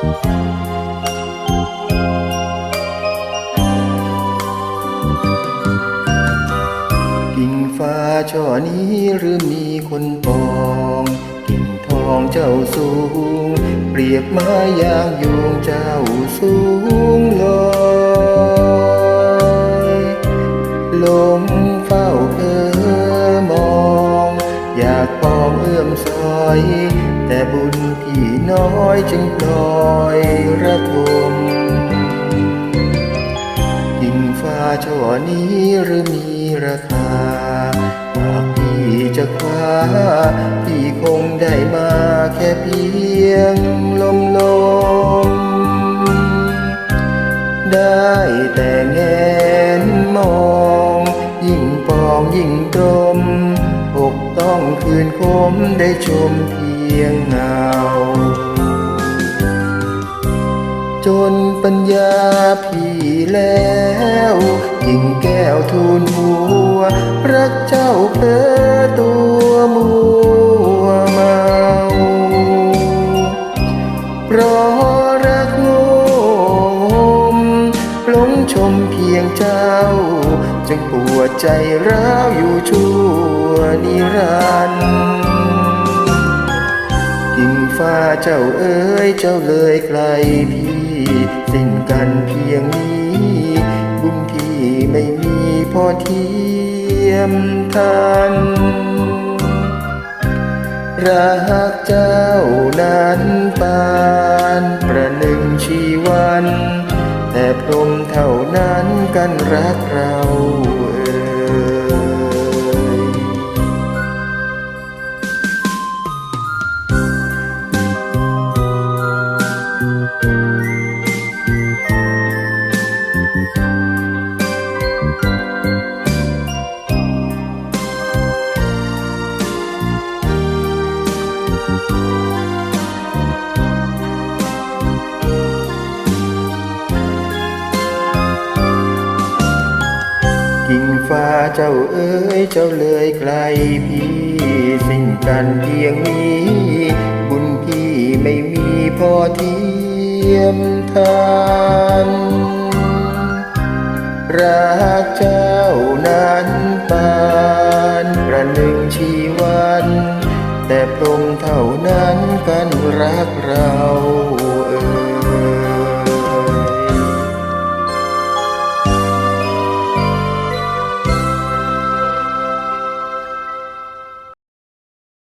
กิ่งฟ้าช่อนี้หรือมีคนปองกิ่งทองเจ้าสูง เปรียบไม้ยางยูงเจ้าสูงลอยลมเฝ้าเออมอง อยากปองเอื้อมซอย แต่บุญที่น้อยจึงปล่อยระทมยิ่งฟ้าช่อนี้หรือมีราคาหากพี่จะคว้าพี่คงได้มาแค่เพียงลมลม องคืนคมได้ชมเพียงเงา จนปัญญาพี่แล้ว ยิ่งแก้วทูลหัวรักเจ้าเพอ เพียงเจ้า จึงปวดใจร้าวอยู่ชั่วนิรันดร์ยิ่งฟ้าเจ้าเอ๋ยเจ้าเลยไกลพี่สิ้นกันเพียงนี้บุญพี่ไม่มีพอเทียมทันรักเจ้านั้นปานประหนึ่งชีวัน แต่พรมเท่านั้นกันรักเรา เจ้าเอ๋ยเจ้าเลยไกลพี่สิ้นกันเพียงนี้ บุญพี่ไม่มีพอเทียมทานรักเจ้านั้นปานประหนึ่งชีวัน แต่พรมเท่านั้นกันรักเรา